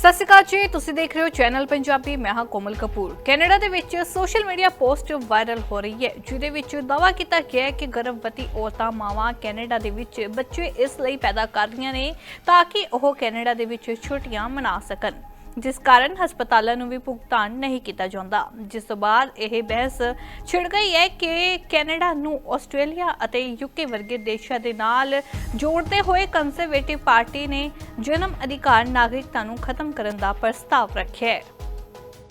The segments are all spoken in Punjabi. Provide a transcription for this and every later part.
ਸਤਿ ਸ਼੍ਰੀ ਅਕਾਲ ਜੀ, ਤੁਸੀਂ ਦੇਖ ਰਹੇ ਹੋ ਚੈਨਲ ਪੰਜਾਬੀ, ਮੈਂ ਹਾਂ ਕੋਮਲ ਕਪੂਰ। ਕੈਨੇਡਾ ਦੇ ਵਿੱਚ ਸੋਸ਼ਲ ਮੀਡੀਆ ਪੋਸਟ ਵਾਇਰਲ ਹੋ ਰਹੀ ਹੈ, ਜਿਹਦੇ ਵਿੱਚ ਦਾਅਵਾ ਕੀਤਾ ਗਿਆ ਹੈ ਕਿ ਗਰਭਵਤੀ ਔਰਤਾਂ ਮਾਵਾਂ ਕੈਨੇਡਾ ਦੇ ਵਿੱਚ ਬੱਚੇ ਇਸ ਲਈ ਪੈਦਾ ਕਰ ਰਹੀਆਂ ਨੇ ਤਾਂ ਕਿ ਉਹ ਕੈਨੇਡਾ ਦੇ ਵਿੱਚ ਛੁੱਟੀਆਂ ਮਨਾ ਸਕਣ। ਜਿਸ ਕਾਰਨ ਹਸਪਤਾਲਾਂ ਨੂੰ ਵੀ ਭੁਗਤਾਨ ਨਹੀਂ ਕੀਤਾ ਜਾਂਦਾ। ਜਿਸ ਤੋਂ ਬਾਅਦ ਇਹ ਬਹਿਸ ਛਿੜ ਗਈ ਹੈ ਕਿ ਕੈਨੇਡਾ ਨੂੰ ਆਸਟ੍ਰੇਲੀਆ ਅਤੇ ਯੂਕੇ ਵਰਗੇ ਦੇਸ਼ਾਂ ਦੇ ਨਾਲ ਜੋੜਦੇ ਹੋਏ ਕੰਜ਼ਰਵੇਟਿਵ ਪਾਰਟੀ ਨੇ ਜਨਮ ਅਧਿਕਾਰ ਨਾਗਰਿਕਤਾ ਨੂੰ ਖਤਮ ਕਰਨ ਦਾ ਪ੍ਰਸਤਾਵ ਰੱਖਿਆ ਹੈ।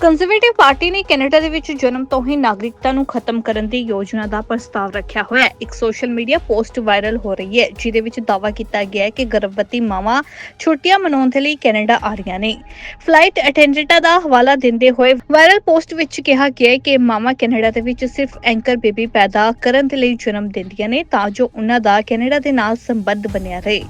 ਕੰਜ਼ਰਵੇਟਿਵ ਪਾਰਟੀ ਨੇ ਕੈਨੇਡਾ ਦੇ ਵਿੱਚ ਜਨਮ ਤੋਂ ਹੀ ਨਾਗਰਿਕਤਾ ਨੂੰ ਖਤਮ ਕਰਨ ਦੀ ਯੋਜਨਾ ਦਾ ਪ੍ਰਸਤਾਵ ਰੱਖਿਆ ਹੋਇਆ ਹੈ। ਇੱਕ ਸੋਸ਼ਲ ਮੀਡੀਆ ਪੋਸਟ ਵਾਇਰਲ ਹੋ ਰਹੀ ਹੈ, ਜਿਹਦੇ ਵਿੱਚ ਦਾਅਵਾ ਕੀਤਾ ਗਿਆ ਹੈ ਕਿ ਗਰਭਵਤੀ ਮਾਵਾਂ ਛੁੱਟੀਆਂ ਮਨਾਉਣ ਦੇ ਲਈ ਕੈਨੇਡਾ ਆ ਰਹੀਆਂ ਨੇ। ਫਲਾਈਟ ਅਟੈਂਡੈਂਟਾਂ ਦਾ ਹਵਾਲਾ ਦਿੰਦੇ ਹੋਏ ਵਾਇਰਲ ਪੋਸਟ ਵਿੱਚ ਕਿਹਾ ਗਿਆ ਹੈ ਕਿ ਮਾਵਾਂ ਕੈਨੇਡਾ ਦੇ ਵਿੱਚ ਸਿਰਫ ਐਂਕਰ ਬੇਬੀ ਪੈਦਾ ਕਰਨ ਦੇ ਲਈ ਜਨਮ ਦਿੰਦੀਆਂ ਨੇ, ਤਾਂ ਜੋ ਉਹਨਾਂ ਦਾ ਕੈਨੇਡਾ ਦੇ ਨਾਲ ਸੰਬੰਧ ਬਣਿਆ ਰਹੇ।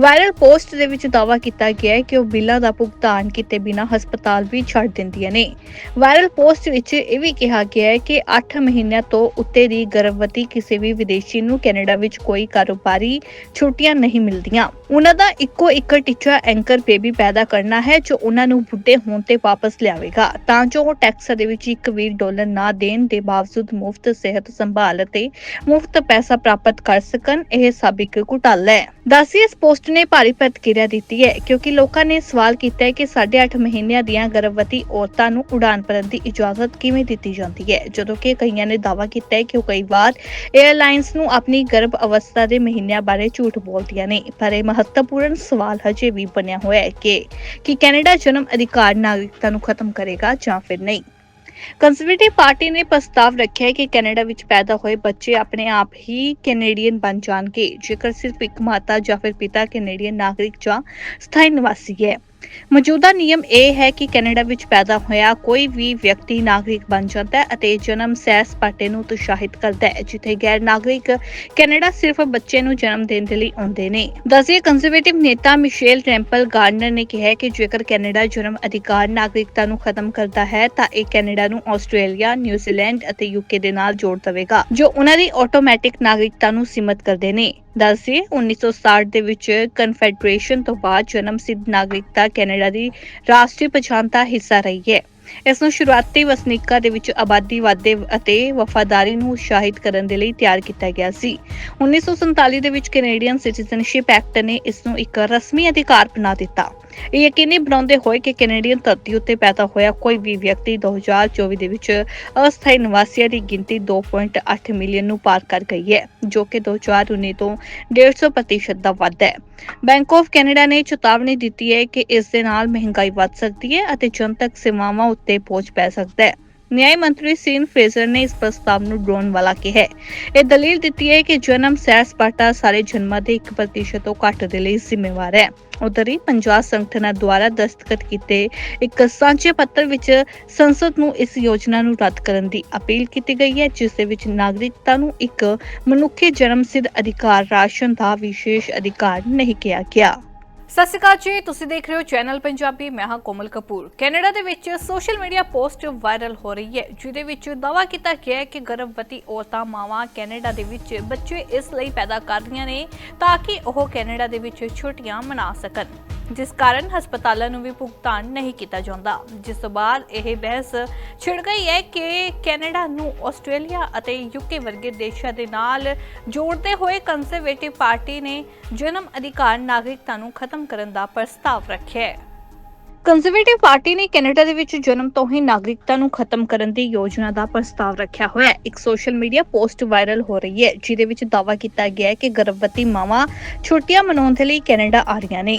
ਵਾਇਰਲ ਪੋਸਟ ਦੇ ਵਿੱਚ ਦਾਅਵਾ ਕੀਤਾ ਗਿਆ ਹੈ ਕਿ ਉਹ ਬਿੱਲਾਂ ਦਾ ਭੁਗਤਾਨ ਕੀਤੇ ਬਿਨਾਂ ਹਸਪਤਾਲ ਵੀ ਛੱਡ ਦਿੰਦੀਆਂ ਨੇ। ਵਾਇਰਲ ਪੋਸਟ ਵਿੱਚ ਇਹ ਵੀ ਕਿਹਾ ਗਿਆ ਹੈ ਕਿ 8 ਮਹੀਨਿਆਂ ਤੋਂ ਉੱਤੇ ਦੀ ਗਰਭਵਤੀ ਕਿਸੇ ਵੀ ਵਿਦੇਸ਼ੀ ਨੂੰ ਕੈਨੇਡਾ ਵਿੱਚ ਕੋਈ ਕਾਰੋਬਾਰੀ ਛੁੱਟੀਆਂ ਨਹੀਂ ਮਿਲਦੀਆਂ। ਉਹਨਾਂ ਦਾ ਇੱਕੋ ਇੱਕ ਟੀਚਾ ਐਂਕਰ ਬੇਬੀ ਪੈਦਾ ਕਰਨਾ ਹੈ ਜੋ ਉਹਨਾਂ ਨੂੰ ਬੁੱਢੇ ਹੋਣ ਤੇ ਵਾਪਸ ਲਿਆਵੇਗਾ। ਤਾਂ ਜੋ ਉਹ ਟੈਕਸ ਦੇ ਵਿੱਚ ਇੱਕ ਵੀ ਡਾਲਰ ਨਾ ਦੇਣ ਦੇ ਬਾਵਜੂਦ ਮੁਫਤ ਸਿਹਤ ਸੰਭਾਲ ਅਤੇ ਮੁਫਤ ਪੈਸਾ ਪ੍ਰਾਪਤ ਕਰ ਸਕਣ, ਇਹ ਸਭ ਇੱਕ ਘੁਟਾਲਾ ਹੈ। ਦੱਸੀ ਇਸ ਪੋਸਟ ਨੇ ਭਾਰੀ ਪ੍ਰਤੀਕਿਰਿਆ ਦਿੱਤੀ ਹੈ ਕਿਉਂਕਿ ਲੋਕਾਂ ਨੇ ਸਵਾਲ ਕੀਤਾ ਹੈ ਕਿ 8.5 ਮਹੀਨਿਆਂ ਦੀਆਂ ਗਰਭਵਤੀ ਔਰਤਾਂ ਨੂੰ ਉਡਾਨ ਭਰਨ ਦੀ ਇਜਾਜ਼ਤ ਕਿਵੇਂ ਦਿੱਤੀ ਜਾਂਦੀ ਹੈ? ਜਦੋਂ ਕਿ ਕਈਆਂ ਨੇ ਦਾਅਵਾ ਕੀਤਾ ਹੈ ਕਿ ਉਹ ਕਈ ਵਾਰ 에ਅਰਲਾਈਨਸ ਨੂੰ ਆਪਣੀ ਗਰਭ ਅਵਸਥਾ ਦੇ ਮਹੀਨਿਆਂ ਬਾਰੇ ਝੂਠ ਬੋਲਦੀਆਂ ਨੇ, ਪਰ ਇਹ ਮਹੱਤਵਪੂਰਨ ਸਵਾਲ ਹਜੇ ਵੀ ਬਣਿਆ ਹੋਇਆ ਹੈ ਕਿ ਕਿ ਕੈਨੇਡਾ ਜਨਮ ਅਧਿਕਾਰ ਨਾਗਰਿਕਤਾ ਨੂੰ ਖਤਮ ਕਰੇਗਾ ਜਾਂ ਫਿਰ ਨਹੀਂ? ਕੰਜ਼ਰਵੇਟਿਵ ਪਾਰਟੀ ਨੇ ਪ੍ਰਸਤਾਵ ਰੱਖਿਆ ਹੈ ਕਿ ਕੈਨੇਡਾ ਵਿੱਚ ਪੈਦਾ ਹੋਏ ਬੱਚੇ ਆਪਣੇ ਆਪ ਹੀ ਕੈਨੇਡੀਅਨ ਬਣ ਜਾਣਗੇ, ਜੇਕਰ ਸਿਰਫ ਇੱਕ ਮਾਤਾ ਜਾਂ ਫਿਰ ਪਿਤਾ ਕੈਨੇਡੀਅਨ ਨਾਗਰਿਕ ਜਾਂ ਸਥਾਈ ਨਿਵਾਸੀ ਹੈ। ਮੌਜੂਦਾ ਨਿਯਮ ਇਹ ਹੈ ਕਿ ਕੈਨੇਡਾ ਵਿੱਚ ਪੈਦਾ ਹੋਇਆ ਕੋਈ ਵੀ ਵਿਅਕਤੀ ਨਾਗਰਿਕ ਬਣ ਜਾਂਦਾ ਹੈ ਅਤੇ ਜਨਮ ਸੈਰ ਸਪਾਟੇ ਨੂੰ ਉਤਸ਼ਾਹਿਤ ਕਰਦਾ ਹੈ, ਜਿੱਥੇ ਗੈਰ ਨਾਗਰਿਕ ਕੈਨੇਡਾ ਸਿਰਫ ਬੱਚੇ ਨੂੰ ਜਨਮ ਦੇਣ ਦੇ ਲਈ ਆਉਂਦੇ ਨੇ। ਦਸਿਏ ਕੰਜ਼ਰਵੇਟਿਵ ਨੇਤਾ ਮਿਸ਼ੇਲ ਟੈਂਪਲ ਗਾਰਡਨਰ ਨੇ ਕਿਹਾ ਕਿ ਜੇਕਰ ਕੈਨੇਡਾ ਜਨਮ ਅਧਿਕਾਰ ਨਾਗਰਿਕਤਾ ਨੂੰ ਖਤਮ ਕਰਦਾ ਹੈ, ਤਾਂ ਇਹ ਕੈਨੇਡਾ ਨੂੰ ਆਸਟ੍ਰੇਲੀਆ, ਨਿਊਜ਼ੀਲੈਂਡ ਅਤੇ ਯੂਕੇ ਦੇ ਨਾਲ ਜੋੜ ਦੇਵੇਗਾ, ਜੋ ਉਹਨਾਂ ਦੀ ਆਟੋਮੈਟਿਕ ਨਾਗਰਿਕਤਾ ਨੂੰ ਸੀਮਤ ਕਰਦੇ ਨੇ। ਦੱਸਦੇ 1960 ਦੇ ਵਿੱਚ ਕਨਫੈਡਰੇਸ਼ਨ ਤੋਂ ਬਾਅਦ ਜਨਮ ਸਿੱਧ ਨਾਗਰਿਕਤਾ ਕੈਨੇਡਾ ਦੀ ਰਾਸ਼ਟਰੀ ਪਛਾਣ ਦਾ ਹਿੱਸਾ ਰਹੀ ਹੈ। ਇਸ ਨੂੰ ਸ਼ੁਰੂਆਤੀ ਵਸਨੀਕਾਂ ਦੇ ਵਿੱਚ ਆਬਾਦੀ ਵਾਧੇ ਅਤੇ ਵਫਾਦਾਰੀ ਨੂੰ ਉਤਸ਼ਾਹਿਤ ਕਰਨ ਦੇ ਲਈ ਤਿਆਰ ਕੀਤਾ ਗਿਆ ਸੀ। 1947 ਦੇ ਵਿੱਚ ਕੈਨੇਡੀਅਨ ਸਿਟੀਜ਼ਨਸ਼ਿਪ ਐਕਟ ਨੇ ਇਸ ਨੂੰ ਇੱਕ ਰਸਮੀ ਅਧਿਕਾਰ ਬਣਾ ਦਿੱਤਾ। ਇਹ ਯਕੀਨੀ ਬਣਾਉਂਦੇ ਹੋਏ ਕਿ ਕੈਨੇਡੀਅਨ ਧਰਤੀ ਉੱਤੇ ਪੈਦਾ ਹੋਇਆ ਕੋਈ ਵੀ ਵਿਅਕਤੀ 2024 ਦੇ ਵਿੱਚ ਅਸਥਾਈ ਨਿਵਾਸੀਆਂ ਦੀ ਗਿਣਤੀ 2.8 ਮਿਲੀਅਨ ਨੂੰ ਪਾਰ ਕਰ ਗਈ ਹੈ, ਜੋ ਕਿ 2019 ਤੋਂ 150 ਪ੍ਰਤੀਸ਼ਤ ਦਾ ਵਾਧਾ ਹੈ। ਬੈਂਕ ਆਫ ਕੈਨੇਡਾ ਨੇ ਚੇਤਾਵਨੀ ਦਿੱਤੀ ਹੈ ਕਿ ਇਸ ਦੇ ਨਾਲ ਮਹਿੰਗਾਈ ਵੱਧ ਸਕਦੀ ਹੈ ਅਤੇ ਜਨਤਕ ਸੇਵਾਵਾਂ ਉੱਤੇ ਬੋਝ ਪੈ ਸਕਦਾ ਹੈ। ਨਿਆਂ ਮੰਤਰੀ ਸੀਨ ਫਰੇਜ਼ਰ ਨੇ ਇਸ ਪ੍ਰਸਤਾਵ ਨੂੰ ਡਰਾਉਣ ਵਾਲਾ ਕਿਹਾ ਹੈ। ਇਹ ਦਲੀਲ ਦਿੱਤੀ ਹੈ ਕਿ ਜਨਮ ਸੈਰ ਸਪਾਟਾ ਸਾਰੇ ਜਨਮਾਂ ਦੇ 1% ਤੋਂ ਘੱਟ ਦੇ ਲਈ ਜ਼ਿੰਮੇਵਾਰ ਹੈ। ਉਧਰ ਹੀ ਪੰਜਾਬ ਸੰਗਠਨਾਂ ਦੁਆਰਾ ਦਸਤਖਤ ਕੀਤੇ ਇੱਕ ਸਾਂਝੇ ਪੱਤਰ ਵਿੱਚ ਸੰਸਦ ਨੂੰ ਇਸ ਯੋਜਨਾ ਨੂੰ ਰੱਦ ਕਰਨ ਦੀ ਅਪੀਲ ਕੀਤੀ ਗਈ ਹੈ, ਜਿਸ ਦੇ ਵਿੱਚ ਨਾਗਰਿਕਤਾ ਨੂੰ ਇੱਕ ਮਨੁੱਖੀ ਜਨਮ ਸਿੱਧ ਅਧਿਕਾਰ ਰਾਸ਼ਨ ਦਾ ਵਿਸ਼ੇਸ਼ ਅਧਿਕਾਰ ਨਹੀਂ ਕਿਹਾ ਗਿਆ। ਸਤਿ ਸ਼੍ਰੀ ਅਕਾਲ ਜੀ, ਤੁਸੀਂ ਦੇਖ ਰਹੇ ਹੋ ਚੈਨਲ ਪੰਜਾਬੀ, ਮੈਂ ਹਾਂ ਕੋਮਲ ਕਪੂਰ। ਕੈਨੇਡਾ ਦੇ ਵਿੱਚ ਸੋਸ਼ਲ ਮੀਡੀਆ ਪੋਸਟ ਵਾਇਰਲ ਹੋ ਰਹੀ ਹੈ, ਜਿਹਦੇ ਵਿੱਚ ਦਾਅਵਾ ਕੀਤਾ ਗਿਆ ਹੈ ਕਿ ਗਰਭਵਤੀ ਔਰਤਾਂ ਮਾਵਾਂ ਕੈਨੇਡਾ ਦੇ ਵਿੱਚ ਬੱਚੇ ਇਸ ਲਈ ਪੈਦਾ ਕਰ ਰਹੀਆਂ ਨੇ ਤਾਂ ਕਿ ਉਹ ਕੈਨੇਡਾ ਦੇ ਵਿੱਚ ਛੁੱਟੀਆਂ ਮਨਾ ਸਕਣ। ਜਿਸ ਕਾਰਨ ਹਸਪਤਾਲਾਂ ਨੂੰ ਵੀ ਭੁਗਤਾਨ ਨਹੀਂ ਕੀਤਾ ਜਾਂਦਾ। ਜਿਸ ਤੋਂ ਬਾਅਦ ਇਹ ਬਹਿਸ ਛਿੜ ਗਈ ਹੈ ਕਿ ਕੈਨੇਡਾ ਨੂੰ ਆਸਟ੍ਰੇਲੀਆ ਅਤੇ ਯੂਕੇ ਵਰਗੇ ਦੇਸ਼ਾਂ ਦੇ ਨਾਲ ਜੋੜਦੇ ਹੋਏ ਕੰਜ਼ਰਵੇਟਿਵ ਪਾਰਟੀ ਨੇ ਜਨਮ ਅਧਿਕਾਰ ਨਾਗਰਿਕਤਾ ਨੂੰ ਖਤਮ ਕਰਨ ਦਾ ਪ੍ਰਸਤਾਵ ਰੱਖਿਆ ਹੈ। ਕੰਜ਼ਰਵੇਟਿਵ ਪਾਰਟੀ ਨੇ ਕੈਨੇਡਾ ਦੇ ਵਿੱਚ ਜਨਮ ਤੋਂ ਹੀ ਨਾਗਰਿਕਤਾ ਨੂੰ ਖਤਮ ਕਰਨ ਦੀ ਯੋਜਨਾ ਦਾ ਪ੍ਰਸਤਾਵ ਰੱਖਿਆ ਹੋਇਆ ਹੈ। ਇੱਕ ਸੋਸ਼ਲ ਮੀਡੀਆ ਪੋਸਟ ਵਾਇਰਲ ਹੋ ਰਹੀ ਹੈ, ਜਿਹਦੇ ਵਿੱਚ ਦਾਅਵਾ ਕੀਤਾ ਗਿਆ ਹੈ ਕਿ ਗਰਭਵਤੀ ਮਾਵਾਂ ਛੁੱਟੀਆਂ ਮਨਾਉਣ ਦੇ ਲਈ ਕੈਨੇਡਾ ਆ ਰਹੀਆਂ ਨੇ।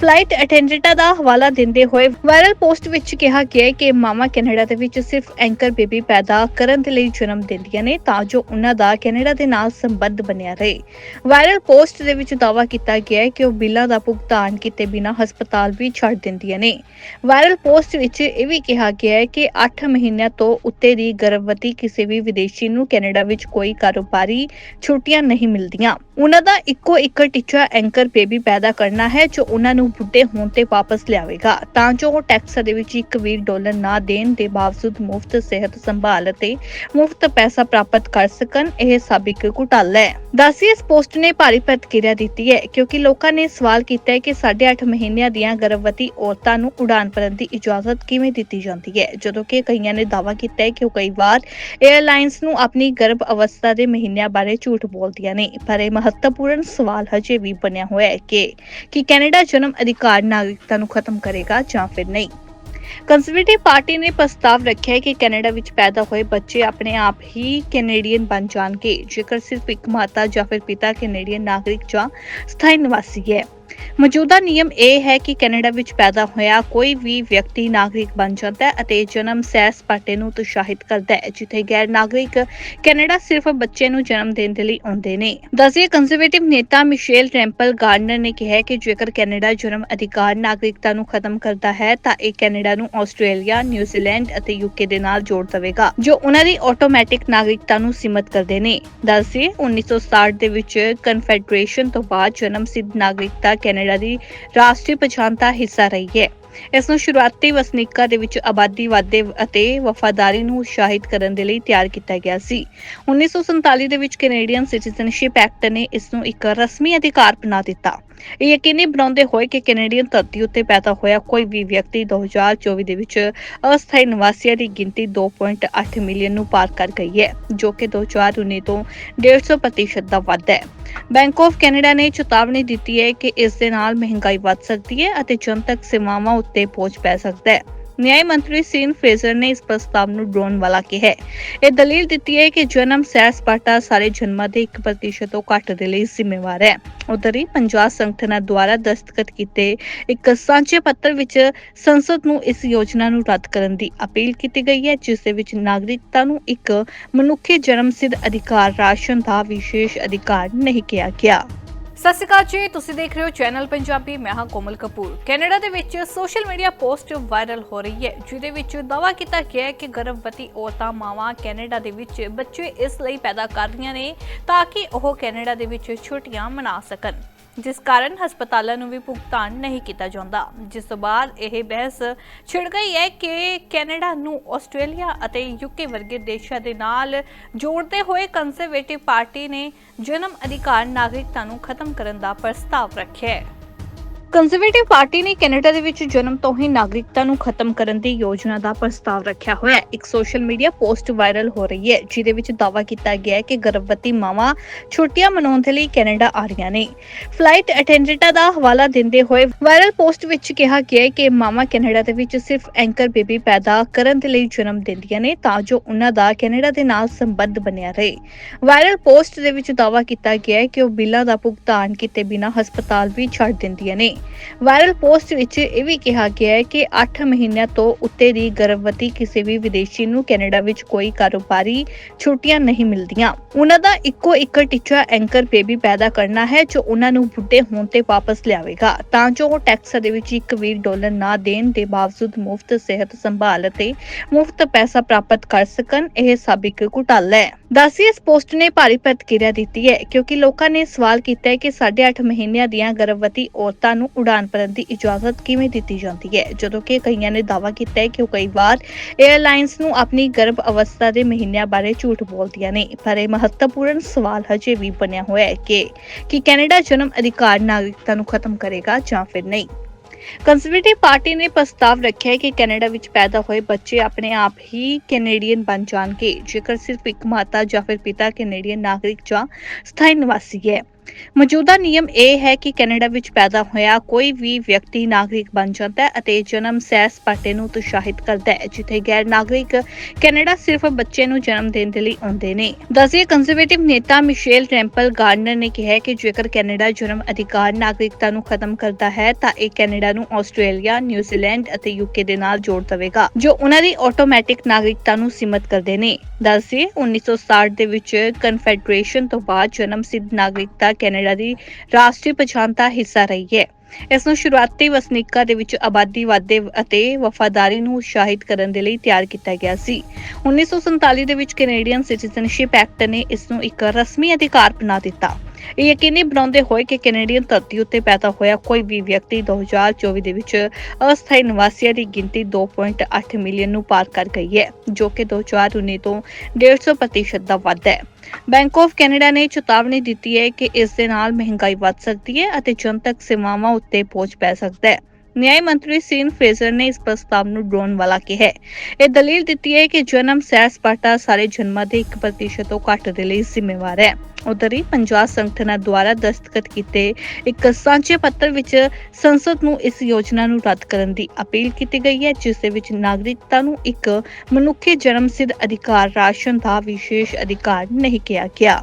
ਫਲਾਈਟ ਅਟੈਂਡੈਂਟਾਂ ਦਾ ਹਵਾਲਾ ਦਿੰਦੇ ਹੋਏ ਵਾਇਰਲ ਪੋਸਟ ਵਿੱਚ ਕਿਹਾ ਗਿਆ ਹੈ ਕਿ ਮਾਵਾਂ ਕੈਨੇਡਾ ਦੇ ਵਿੱਚ ਸਿਰਫ ਐਂਕਰ ਬੇਬੀ ਪੈਦਾ ਕਰਨ ਦੇ ਲਈ ਜਨਮ ਦਿੰਦੀਆਂ ਨੇ, ਤਾਂ ਜੋ ਉਹਨਾਂ ਦਾ ਕੈਨੇਡਾ ਦੇ ਨਾਲ ਸੰਬੰਧ ਬਣਿਆ ਰਹੇ। ਵਾਇਰਲ ਪੋਸਟ ਦੇ ਵਿੱਚ ਦਾਅਵਾ ਕੀਤਾ ਗਿਆ ਹੈ ਕਿ ਉਹ ਬਿੱਲਾਂ ਦਾ ਭੁਗਤਾਨ ਕੀਤੇ ਬਿਨਾਂ ਹਸਪਤਾਲ ਵੀ ਛੱਡ ਦਿੰਦੀਆਂ ਨੇ। ਵਾਇਰਲ ਪੋਸਟ ਵਿੱਚ ਇਹ ਵੀ ਕਿਹਾ ਗਿਆ ਹੈ ਕਿ 8 ਮਹੀਨਿਆਂ ਤੋਂ ਉੱਤੇ ਦੀ ਗਰਭਵਤੀ ਕਿਸੇ ਵੀ ਵਿਦੇਸ਼ੀ ਨੂੰ ਕੈਨੇਡਾ ਵਿੱਚ ਕੋਈ ਕਾਰੋਬਾਰੀ ਛੁੱਟੀਆਂ ਨਹੀਂ ਮਿਲਦੀਆਂ। ਉਹਨਾਂ ਦਾ ਇੱਕੋ ਇੱਕ ਟੀਚਾ ਐਂਕਰ ਬੇਬੀ ਪੈਦਾ ਕਰਨਾ ਹੈ, ਜੋ ਉਹਨਾਂ ਨੂੰ ਬੁੱਢੇ ਹੋਣ ਤੇ ਵਾਪਸ ਲਿਆਵੇਗਾ। ਤਾਂ ਜੋ ਉਹ ਟੈਕਸ ਦੇ ਵਿੱਚ ਇੱਕ ਵੀ ਡਾਲਰ ਨਾ ਦੇਣ ਦੇ ਬਾਵਜੂਦ ਮੁਫਤ ਸਿਹਤ ਸੰਭਾਲ ਅਤੇ ਮੁਫਤ ਪੈਸਾ ਪ੍ਰਾਪਤ ਕਰ ਸਕਣ, ਇਹ ਸਭ ਇੱਕ ਘੁਟਾਲਾ ਹੈ। ਦੱਸੀ ਇਸ ਪੋਸਟ ਨੇ ਭਾਰੀ ਪ੍ਰਤੀਕਿਰਿਆ ਦਿੱਤੀ ਹੈ, ਕਿਉਂਕਿ ਲੋਕਾਂ ਨੇ ਸਵਾਲ ਕੀਤਾ ਹੈ ਕਿ 8.5 ਮਹੀਨਿਆਂ ਦੀਆਂ ਗਰਭਵਤੀ ਔਰਤਾਂ ਨੂੰ ਉਡਾਨ ਭਰਨ ਦੀ ਇਜਾਜ਼ਤ ਕਿਵੇਂ ਦਿੱਤੀ ਜਾਂਦੀ ਹੈ? ਜਦੋਂ ਕਿ ਕਈਆਂ ਨੇ ਦਾਅਵਾ ਕੀਤਾ ਹੈ ਕਿ ਉਹ ਕਈ ਵਾਰ 에ਅਰਲਾਈਨਸ ਨੂੰ ਆਪਣੀ ਗਰਭ ਅਵਸਥਾ ਦੇ ਮਹੀਨਿਆਂ ਬਾਰੇ ਝੂਠ ਬੋਲਦੀਆਂ ਨੇ, ਪਰ ਇਹ ਮਹੱਤਵਪੂਰਨ ਸਵਾਲ ਹਜੇ ਵੀ ਬਣਿਆ ਹੋਇਆ ਹੈ ਕਿ ਕੀ ਕੈਨੇਡਾ ਜਨਮ ਅਧਿਕਾਰ ਨਾਗਰਿਕਤਾ ਨੂੰ ਖਤਮ ਕਰੇਗਾ ਜਾਂ ਫਿਰ ਨਹੀਂ? ਕੰਜ਼ਰਵੇਟਿਵ ਪਾਰਟੀ ਨੇ ਪ੍ਰਸਤਾਵ ਰੱਖਿਆ ਹੈ ਕਿ ਕੈਨੇਡਾ ਵਿੱਚ ਪੈਦਾ ਹੋਏ ਬੱਚੇ ਆਪਣੇ ਆਪ ਹੀ ਕੈਨੇਡੀਅਨ ਬਣ ਜਾਣਗੇ, ਜੇਕਰ ਸਿਰਫ ਇੱਕ ਮਾਤਾ ਜਾਂ ਫਿਰ ਪਿਤਾ ਕੈਨੇਡੀਅਨ ਨਾਗਰਿਕ ਜਾਂ ਸਥਾਈ ਨਿਵਾਸੀ ਹੈ। ਮੌਜੂਦਾ ਨਿਯਮ ਇਹ ਹੈ ਕਿ ਕੈਨੇਡਾ ਵਿੱਚ ਪੈਦਾ ਹੋਇਆ ਕੋਈ ਵੀ ਵਿਅਕਤੀ ਨਾਗਰਿਕ ਬਣ ਜਾਂਦਾ ਹੈ ਅਤੇ ਜਨਮ ਸੈਰ ਸਪਾਟੇ ਨੂੰ ਉਤਸ਼ਾਹਿਤ ਕਰਦਾ ਹੈ, ਜਿੱਥੇ ਗੈਰ ਨਾਗਰਿਕ ਕੈਨੇਡਾ ਸਿਰਫ ਬੱਚੇ ਨੂੰ ਜਨਮ ਦੇਣ ਦੇ ਲਈ ਆਉਂਦੇ ਨੇ। ਦਸੀਏ ਕੰਜ਼ਰਵੇਟਿਵ ਨੇਤਾ ਮਿਸ਼ੇਲ ਟੈਂਪਲ ਗਾਰਡਨਰ ਨੇ ਕਿਹਾ ਕਿ ਜੇਕਰ ਕੈਨੇਡਾ ਜਨਮ ਅਧਿਕਾਰ ਨਾਗਰਿਕਤਾ ਨੂੰ ਖਤਮ ਕਰਦਾ ਹੈ, ਤਾਂ ਇਹ ਕੈਨੇਡਾ ਨੂੰ ਆਸਟ੍ਰੇਲੀਆ ਨਿਊਜ਼ੀਲੈਂਡ ਅਤੇ ਯੂਕੇ ਦੇ ਨਾਲ ਜੋੜ ਦੇਵੇਗਾ, ਜੋ ਉਹਨਾਂ ਦੀ ਆਟੋਮੈਟਿਕ ਨਾਗਰਿਕਤਾ ਨੂੰ ਸੀਮਤ ਕਰਦੇ ਨੇ। ਦਸੀਏ 1960 ਦੇ ਵਿੱਚ ਕਨਫੈਡਰੇਸ਼ਨ ਤੋਂ ਬਾਅਦ ਜਨਮ ਸਿੱਧ ਨਾਗਰਿਕਤਾ ਕੈਨੇਡਾ ਦੀ ਰਾਸ਼ਟਰੀ ਪਛਾਣ ਦਾ ਹਿੱਸਾ ਰਹੀ ਹੈ। ਇਸ ਨੂੰ ਸ਼ੁਰੂਆਤੀ ਵਸਨੀਕਾਂ ਦੇ ਵਿੱਚ ਆਬਾਦੀ ਵਾਧੇ ਅਤੇ ਵਫਾਦਾਰੀ ਨੂੰ ਉਤਸ਼ਾਹਿਤ ਕਰਨ ਦੇ ਲਈ ਤਿਆਰ ਕੀਤਾ ਗਿਆ ਸੀ। 1947 ਦੇ ਵਿੱਚ ਕੈਨੇਡੀਅਨ ਸਿਟੀਜ਼ਨਸ਼ਿਪ ਐਕਟ ਨੇ ਇਸ ਨੂੰ ਇੱਕ ਰਸਮੀ ਅਧਿਕਾਰ ਬਣਾ ਦਿੱਤਾ। ਇਹ ਯਕੀਨੀ ਬਣਾਉਂਦੇ ਹੋਏ ਕਿ ਕੈਨੇਡੀਅਨ ਧਰਤੀ ਉੱਤੇ ਪੈਦਾ ਹੋਇਆ ਕੋਈ ਵੀ ਵਿਅਕਤੀ 2024 ਦੇ ਵਿੱਚ ਅਸਥਾਈ ਨਿਵਾਸੀਆਂ ਦੀ ਗਿਣਤੀ 2.8 ਮਿਲੀਅਨ ਨੂੰ ਪਾਰ ਕਰ ਗਈ ਹੈ, ਜੋ ਕਿ 2019 ਤੋਂ 150 ਪ੍ਰਤੀਸ਼ਤ ਦਾ ਵਾਧਾ ਹੈ। ਬੈਂਕ ਆਫ ਕੈਨੇਡਾ ਨੇ ਚੇਤਾਵਨੀ ਦਿੱਤੀ ਹੈ ਕਿ ਇਸ ਦੇ ਨਾਲ ਮਹਿੰਗਾਈ ਵੱਧ ਸਕਦੀ ਹੈ ਅਤੇ ਜਨਤਕ ਸੇਵਾਵਾਂ ਉੱਤੇ ਬੋਝ ਪੈ ਸਕਦਾ ਹੈ। ਨਿਆਂ ਮੰਤਰੀ ਸੀਨ ਫਰੇਜ਼ਰ ਨੇ ਇਸ ਪ੍ਰਸਤਾਵ ਨੂੰ ਡਰੋਨ ਵਾਲਾ ਕਿਹਾ ਇਹ ਦਲੀਲ ਦਿੱਤੀ ਹੈ ਕਿ ਜਨਮ ਸੈਰ ਸਪਾਟਾ ਸਾਰੇ ਜਨਮਾਂ ਦੇ 1% ਤੋਂ ਘੱਟ ਦੇ ਲਈ ਜ਼ਿੰਮੇਵਾਰ ਹੈ ਉਧਰ ਹੀ ਪੰਜਾਬ ਸੰਗਠਨਾਂ ਦੁਆਰਾ ਦਸਤਖਤ ਕੀਤੇ ਇੱਕ ਸਾਂਝੇ ਪੱਤਰ ਵਿੱਚ ਸੰਸਦ ਨੂੰ ਇਸ ਯੋਜਨਾ ਨੂੰ ਰੱਦ ਕਰਨ ਦੀ ਅਪੀਲ ਕੀਤੀ ਗਈ ਹੈ ਜਿਸ ਦੇ ਵਿੱਚ ਨਾਗਰਿਕਤਾ ਨੂੰ ਇੱਕ ਮਨੁੱਖੀ ਜਨਮ ਸਿੱਧ ਅਧਿਕਾਰ ਰਾਸ਼ਨ ਦਾ ਵਿਸ਼ੇਸ਼ ਅਧਿਕਾਰ ਨਹੀਂ ਕਿਹਾ ਗਿਆ ਸਤਿ ਸ਼੍ਰੀ ਅਕਾਲ ਜੀ, ਤੁਸੀਂ ਦੇਖ ਰਹੇ ਹੋ ਚੈਨਲ ਪੰਜਾਬੀ ਮੈਂ ਹਾਂ ਕੋਮਲ ਕਪੂਰ। ਕੈਨੇਡਾ ਦੇ ਵਿੱਚ ਸੋਸ਼ਲ ਮੀਡੀਆ ਪੋਸਟ ਵਾਇਰਲ ਹੋ ਰਹੀ ਹੈ, ਜਿਹਦੇ ਵਿੱਚ ਦਾਅਵਾ ਕੀਤਾ ਗਿਆ ਹੈ ਕਿ ਗਰਭਵਤੀ ਔਰਤਾਂ ਮਾਵਾਂ ਕੈਨੇਡਾ ਦੇ ਵਿੱਚ ਬੱਚੇ ਇਸ ਲਈ ਪੈਦਾ ਕਰ ਰਹੀਆਂ ਨੇ ਤਾਂ ਕਿ ਉਹ ਕੈਨੇਡਾ ਦੇ ਵਿੱਚ ਛੁੱਟੀਆਂ ਮਨਾ ਸਕਣ। ਜਿਸ ਕਾਰਨ ਹਸਪਤਾਲਾਂ ਨੂੰ ਵੀ ਭੁਗਤਾਨ ਨਹੀਂ ਕੀਤਾ ਜਾਂਦਾ। ਜਿਸ ਤੋਂ ਬਾਅਦ ਇਹ ਬਹਿਸ ਛਿੜ ਗਈ ਹੈ ਕਿ ਕੈਨੇਡਾ ਨੂੰ ਆਸਟ੍ਰੇਲੀਆ ਅਤੇ ਯੂਕੇ ਵਰਗੇ ਦੇਸ਼ਾਂ ਦੇ ਨਾਲ ਜੋੜਦੇ ਹੋਏ ਕੰਜ਼ਰਵੇਟਿਵ ਪਾਰਟੀ ਨੇ ਜਨਮ ਅਧਿਕਾਰ ਨਾਗਰਿਕਤਾ ਨੂੰ ਖਤਮ ਕਰਨ ਦਾ ਪ੍ਰਸਤਾਵ ਰੱਖਿਆ ਹੈ। ਕੰਜ਼ਰਵੇਟਿਵ ਪਾਰਟੀ ਨੇ ਕੈਨੇਡਾ ਦੇ ਵਿੱਚ ਜਨਮ ਤੋਂ ਹੀ ਨਾਗਰਿਕਤਾ ਨੂੰ ਖਤਮ ਕਰਨ ਦੀ ਯੋਜਨਾ ਦਾ ਪ੍ਰਸਤਾਵ ਰੱਖਿਆ ਹੋਇਆ। ਹੈ ਇੱਕ ਸੋਸ਼ਲ ਮੀਡੀਆ ਪੋਸਟ ਵਾਇਰਲ ਹੋ ਰਹੀ ਹੈ, ਜਿਹਦੇ ਵਿੱਚ ਦਾਅਵਾ ਕੀਤਾ ਗਿਆ ਹੈ ਕਿ ਗਰਭਵਤੀ ਮਾਵਾਂ ਛੁੱਟੀਆਂ ਮਨਾਉਣ ਦੇ ਲਈ ਕੈਨੇਡਾ ਆ ਰਹੀਆਂ ਨੇ। ਫਲਾਈਟ ਅਟੈਂਡੈਂਟਾਂ ਦਾ ਹਵਾਲਾ ਦਿੰਦੇ ਹੋਏ ਵਾਇਰਲ ਪੋਸਟ ਵਿੱਚ ਕਿਹਾ ਗਿਆ ਹੈ ਕਿ ਮਾਵਾਂ ਕੈਨੇਡਾ ਦੇ ਵਿੱਚ ਸਿਰਫ ਐਂਕਰ ਬੇਬੀ ਪੈਦਾ ਕਰਨ ਦੇ ਲਈ ਜਨਮ ਦਿੰਦੀਆਂ ਨੇ, ਤਾਂ ਜੋ ਉਹਨਾਂ ਦਾ ਕੈਨੇਡਾ ਦੇ ਨਾਲ ਸੰਬੰਧ ਬਣਿਆ ਰਹੇ। ਵਾਇਰਲ ਪੋਸਟ ਦੇ ਵਿੱਚ ਦਾਅਵਾ ਕੀਤਾ ਗਿਆ ਹੈ ਕਿ ਉਹ ਬਿੱਲਾਂ ਦਾ ਭੁਗਤਾਨ ਕੀਤੇ ਬਿਨਾਂ ਹਸਪਤਾਲ ਵੀ ਛੱਡ ਦਿੰਦੀਆਂ ਨੇ। ਵਾਇਰਲ ਪੋਸਟ ਵਿੱਚ ਇਹ ਵੀ ਕਿਹਾ ਗਿਆ ਹੈ ਕਿ 8 ਮਹੀਨਿਆਂ ਤੋਂ ਉੱਤੇ ਦੀ ਗਰਭਵਤੀ ਕਿਸੇ ਵੀ ਵਿਦੇਸ਼ੀ ਨੂੰ ਕੈਨੇਡਾ ਵਿੱਚ ਕੋਈ ਕਾਰੋਬਾਰੀ ਛੁੱਟੀਆਂ ਨਹੀਂ ਮਿਲਦੀਆਂ। ਉਹਨਾਂ ਦਾ ਇੱਕੋ ਇੱਕ ਟੀਚਾ ਐਂਕਰ ਬੇਬੀ ਪੈਦਾ ਕਰਨਾ ਹੈ ਜੋ ਉਹਨਾਂ ਨੂੰ ਬੁੱਢੇ ਹੋਣ ਤੇ ਵਾਪਸ ਲਿਆਵੇਗਾ। ਤਾਂ ਜੋ ਉਹ ਟੈਕਸ ਦੇ ਵਿੱਚ ਇੱਕ ਵੀ ਡਾਲਰ ਨਾ ਦੇਣ ਦੇ ਬਾਵਜੂਦ ਮੁਫਤ ਸਿਹਤ ਸੰਭਾਲ ਅਤੇ ਮੁਫਤ ਪੈਸਾ ਪ੍ਰਾਪਤ ਕਰ ਸਕਣ, ਇਹ ਸਭ ਇੱਕ ਘੁਟਾਲਾ ਹੈ। ਦੱਸੀ ਇਸ ਪੋਸਟ ਨੇ ਭਾਰੀ ਪ੍ਰਤੀਕਿਰਿਆ ਦਿੱਤੀ ਹੈ ਕਿਉਂਕਿ ਲੋਕਾਂ ਨੇ ਸਵਾਲ ਕੀਤਾ ਹੈ ਕਿ 8.5 ਮਹੀਨਿਆਂ ਦੀਆਂ ਗਰਭਵਤੀ ਔਰਤਾਂ ਨੂੰ ਉਡਾਨ ਭਰਨ ਦੀ ਇਜਾਜ਼ਤ ਕਿਵੇਂ ਦਿੱਤੀ ਜਾਂਦੀ ਹੈ? ਜਦੋਂ ਕਿ ਕਈਆਂ ਨੇ ਦਾਅਵਾ ਕੀਤਾ ਹੈ ਕਿ ਉਹ ਕਈ ਵਾਰ 에ਅਰਲਾਈਨਸ ਨੂੰ ਆਪਣੀ ਗਰਭ ਅਵਸਥਾ ਦੇ ਮਹੀਨਿਆਂ ਬਾਰੇ ਝੂਠ ਬੋਲਦੀਆਂ ਨੇ। ਪਰ ਇਹ ਮਹੱਤਵਪੂਰਨ ਸਵਾਲ ਹਜੇ ਵੀ ਬਣਿਆ ਹੋਇਆ ਹੈ ਕਿ, ਕੀ ਕੈਨੇਡਾ ਜਨਮ ਅਧਿਕਾਰ ਨਾਗਰਿਕਤਾ ਨੂੰ ਖਤਮ ਕਰੇਗਾ ਜਾਂ ਫਿਰ ਨਹੀਂ? ਕੰਜ਼ਰਵੇਟਿਵ ਪਾਰਟੀ ਨੇ ਪ੍ਰਸਤਾਵ ਰੱਖਿਆ ਹੈ ਕਿ ਕੈਨੇਡਾ ਵਿੱਚ ਪੈਦਾ ਹੋਏ ਬੱਚੇ ਆਪਣੇ ਆਪ ਹੀ ਕੈਨੇਡੀਅਨ ਬਣ ਜਾਣਗੇ। ਜੇਕਰ ਸਿਰਫ ਇੱਕ ਮਾਤਾ ਜਾਂ ਫਿਰ ਪਿਤਾ ਕੈਨੇਡੀਅਨ ਨਾਗਰਿਕ ਜਾਂ ਸਥਾਈ ਨਿਵਾਸੀ ਹੈ ਮੌਜੂਦਾ ਨਿਯਮ ਇਹ ਹੈ ਕਿ ਕੈਨੇਡਾ ਵਿੱਚ ਪੈਦਾ ਹੋਇਆ ਕੋਈ ਵੀ ਵਿਅਕਤੀ ਨਾਗਰਿਕ ਬਣ ਜਾਂਦਾ ਹੈ ਅਤੇ ਜਨਮ ਸੈਰ ਸਪਾਟੇ ਨੂੰ ਉਤਸ਼ਾਹਿਤ ਕਰਦਾ ਹੈ, ਜਿੱਥੇ ਗੈਰ ਨਾਗਰਿਕ ਕੈਨੇਡਾ ਸਿਰਫ ਬੱਚੇ ਨੂੰ ਜਨਮ ਦੇਣ ਦੇ ਲਈ ਆਉਂਦੇ ਨੇ। ਦਸੀਏ ਕੰਜ਼ਰਵੇਟਿਵ ਨੇਤਾ ਮਿਸ਼ੇਲ ਟੈਂਪਲ ਗਾਰਡਨਰ ਨੇ ਕਿਹਾ ਕਿ ਜੇਕਰ ਕੈਨੇਡਾ ਜਨਮ ਅਧਿਕਾਰ ਨਾਗਰਿਕਤਾ ਨੂੰ ਖਤਮ ਕਰਦਾ ਹੈ, ਤਾਂ ਇਹ ਕੈਨੇਡਾ ਨੂੰ ਆਸਟ੍ਰੇਲੀਆ, ਨਿਊਜ਼ੀਲੈਂਡ ਅਤੇ ਯੂਕੇ ਦੇ ਨਾਲ ਜੋੜ ਦੇਵੇਗਾ, ਜੋ ਉਹਨਾਂ ਦੀ ਆਟੋਮੈਟਿਕ ਨਾਗਰਿਕਤਾ ਨੂੰ ਸੀਮਤ ਕਰਦੇ ਨੇ। ਦਸੀਏ 1960 ਦੇ ਵਿੱਚ ਕਨਫੈਡਰੇਸ਼ਨ ਤੋਂ ਬਾਅਦ ਜਨਮ ਸਿੱਧ ਨਾਗਰਿਕਤਾ ਕੈਨੇਡਾ ਦੀ ਰਾਸ਼ਟਰੀ ਪਛਾਣ ਦਾ ਹਿੱਸਾ ਰਹੀ ਹੈ। ਇਸ ਨੂੰ ਸ਼ੁਰੂਆਤੀ ਵਸਨੀਕਾਂ ਦੇ ਵਿੱਚ ਆਬਾਦੀ ਵਾਧੇ ਅਤੇ ਵਫਾਦਾਰੀ ਨੂੰ ਉਤਸ਼ਾਹਿਤ ਕਰਨ ਦੇ ਲਈ ਤਿਆਰ ਕੀਤਾ ਗਿਆ ਸੀ। 1947 ਦੇ ਵਿੱਚ ਕੈਨੇਡੀਅਨ ਸਿਟੀਜ਼ਨਸ਼ਿਪ ਐਕਟ ਨੇ ਇਸ ਨੂੰ ਇੱਕ ਰਸਮੀ ਅਧਿਕਾਰ ਬਣਾ ਦਿੱਤਾ। ਇਹ ਯਕੀਨੀ ਬਣਾਉਂਦੇ ਹੋਏ ਕਿ ਕੈਨੇਡੀਅਨ ਧਰਤੀ ਉੱਤੇ ਪੈਦਾ ਹੋਇਆ ਕੋਈ ਵੀ ਵਿਅਕਤੀ 2024 ਦੇ ਵਿੱਚ ਅਸਥਾਈ ਨਿਵਾਸੀਆਂ ਦੀ ਗਿਣਤੀ 2.8 ਮਿਲੀਅਨ ਨੂੰ ਪਾਰ ਕਰ ਗਈ ਹੈ, ਜੋ ਕਿ 2019 ਤੋਂ 150 ਪ੍ਰਤੀਸ਼ਤ ਦਾ ਵਾਧਾ ਹੈ। ਬੈਂਕ ਆਫ ਕੈਨੇਡਾ ਨੇ ਚੇਤਾਵਨੀ ਦਿੱਤੀ ਹੈ ਕਿ ਇਸ ਦੇ ਨਾਲ ਮਹਿੰਗਾਈ ਵੱਧ ਸਕਦੀ ਹੈ ਅਤੇ ਜਨਤਕ ਸੇਵਾਵਾਂ ਉੱਤੇ ਬੋਝ ਪੈ ਸਕਦਾ ਹੈ। ਨਿਆਂ ਮੰਤਰੀ ਸੀਨ ਫੇਜ਼ਰ ਨੇ ਇਸ ਪ੍ਰਸਤਾਵ ਨੂੰ ਡਰੋਨ ਵਾਲਾ ਕਿਹਾ ਇਹ ਦਲੀਲ ਦਿੱਤੀ ਹੈ ਕਿ ਜਨਮ ਸੈਰ ਸਪਾਟਾ ਸਾਰੇ ਜਨਮਾਂ ਦੇ 1% ਤੋਂ ਘੱਟ ਦੇ ਲਈ ਜ਼ਿੰਮੇਵਾਰ ਹੈ ਉਧਰ ਹੀ ਪੰਜਾਬ ਸੰਗਠਨਾਂ ਦੁਆਰਾ ਦਸਤਖਤ ਕੀਤੇ ਇੱਕ ਸਾਂਝੇ ਪੱਤਰ ਵਿੱਚ ਸੰਸਦ ਨੂੰ ਇਸ ਯੋਜਨਾ ਨੂੰ ਰੱਦ ਕਰਨ ਦੀ ਅਪੀਲ ਕੀਤੀ ਗਈ ਹੈ ਜਿਸ ਦੇ ਵਿੱਚ ਨਾਗਰਿਕਤਾ ਨੂੰ ਇੱਕ ਮਨੁੱਖੀ ਜਨਮ ਸਿੱਧ ਅਧਿਕਾਰ ਰਾਸ਼ਨ ਦਾ ਵਿਸ਼ੇਸ਼ ਅਧਿਕਾਰ ਨਹੀਂ ਕਿਹਾ ਗਿਆ